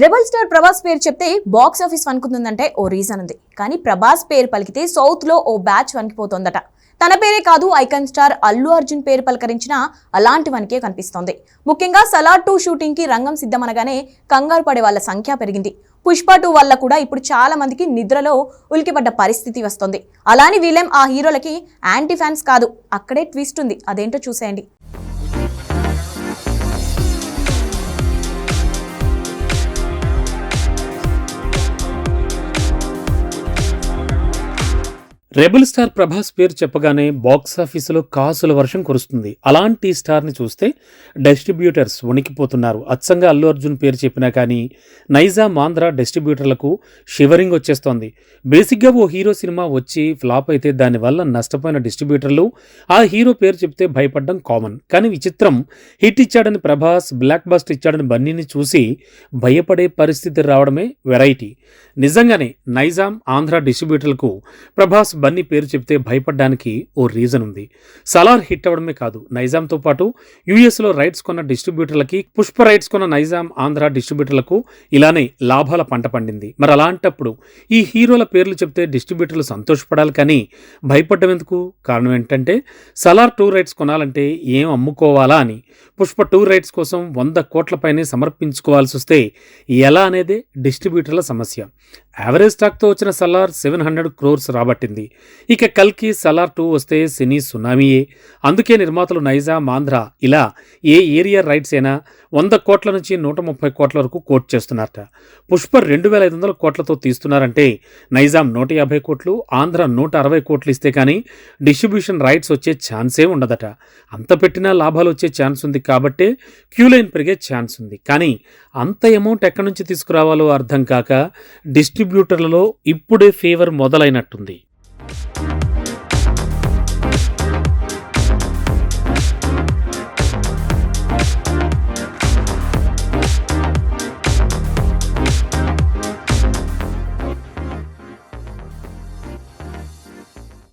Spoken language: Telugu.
రెబల్ స్టార్ ప్రభాస్ పేరు చెప్తే బాక్స్ ఆఫీస్ వణుకుతుందంటే ఓ రీజన్ ఉంది. కానీ ప్రభాస్ పేరు పలికితే సౌత్లో ఓ బ్యాచ్ వణికిపోతోందట. తన పేరే కాదు ఐకాన్ స్టార్ అల్లు అర్జున్ పేరు పలకరించిన అలాంటి వనికే కనిపిస్తోంది. ముఖ్యంగా సలార్ టూ షూటింగ్కి రంగం సిద్ధమనగానే కంగారు పడే వాళ్ళ సంఖ్య పెరిగింది. పుష్ప టూ వల్ల కూడా ఇప్పుడు చాలా మందికి నిద్రలో ఉలికిపడ్డ పరిస్థితి వస్తుంది. అలాని వీళ్ళేం ఆ హీరోలకి యాంటీ ఫ్యాన్స్ కాదు. అక్కడే ట్విస్ట్ ఉంది. అదేంటో చూసేయండి. రెబల్ స్టార్ ప్రభాస్ పేరు చెప్పగానే బాక్స్ ఆఫీసులో కాసుల వర్షం కురుస్తుంది. అలాంటి స్టార్ని చూస్తే డిస్ట్రిబ్యూటర్స్ వణికిపోతున్నారు. అచ్చంగా అల్లు అర్జున్ పేరు చెప్పినా కానీ నైజాం ఆంధ్ర డిస్ట్రిబ్యూటర్లకు షివరింగ్ వచ్చేస్తోంది. బేసిక్గా ఓ హీరో సినిమా వచ్చి ఫ్లాప్ అయితే దానివల్ల నష్టపోయిన డిస్ట్రిబ్యూటర్లు ఆ హీరో పేరు చెప్తే భయపడడం కామన్. కానీ విచిత్రం హిట్ ఇచ్చాడని ప్రభాస్ బ్లాక్ బస్ట్ ఇచ్చాడని బన్నీని చూసి భయపడే పరిస్థితి రావడమే వెరైటీ. నిజంగానే నైజాం ఆంధ్ర డిస్ట్రిబ్యూటర్లకు ప్రభాస్ బన్నీ పేరు చెప్తే భయపడడానికి ఓ రీజన్ ఉంది. సలార్ హిట్ అవ్వడమే కాదు నైజాంతో పాటు యూఎస్లో రైట్స్ కొన్న డిస్ట్రిబ్యూటర్లకి పుష్ప రైట్స్ కొన్న నైజాం ఆంధ్ర డిస్ట్రిబ్యూటర్లకు ఇలానే లాభాల పంట పండింది. మరి అలాంటప్పుడు ఈ హీరోల పేర్లు చెప్తే డిస్ట్రిబ్యూటర్లు సంతోషపడాలి కానీ భయపడ్డం ఎందుకు కారణం ఏంటంటే సలార్ టూ రైట్స్ కొనాలంటే ఏం అమ్ముకోవాలా అని పుష్ప టూ రైట్స్ కోసం వంద కోట్ల పైనే సమర్పించుకోవాల్సి వస్తే ఎలా అనేదే డిస్ట్రిబ్యూటర్ల సమస్య. యావరేజ్ స్టాక్తో వచ్చిన సలార్ సెవెన్ హండ్రెడ్ క్రోర్స్ రాబట్టింది. ఇక కల్కి సలార్ టూ వస్తే సినీ సునామీయే. అందుకే నిర్మాతలు నైజాం ఆంధ్ర ఇలా ఏ ఏరియా రైట్స్ అయినా వంద కోట్ల నుంచి నూట ముప్పై కోట్ల వరకు కోట్ చేస్తున్నారట. పుష్ప రెండు వేల ఐదు వందల కోట్లతో తీస్తున్నారంటే నైజాం నూట యాభై కోట్లు ఆంధ్ర నూట అరవై కోట్లు ఇస్తే కానీ డిస్ట్రిబ్యూషన్ రైట్స్ వచ్చే ఛాన్సే ఉండదట. అంత పెట్టినా లాభాలు వచ్చే ఛాన్స్ ఉంది కాబట్టే క్యూ లైన్ పెరిగే ఛాన్స్ ఉంది. కానీ అంత అమౌంట్ ఎక్కడి నుంచి తీసుకురావాలో అర్థం కాక డిస్ట్రిబ్యూటర్లలో ఇప్పుడే ఫేవర్ మొదలైనట్టుంది.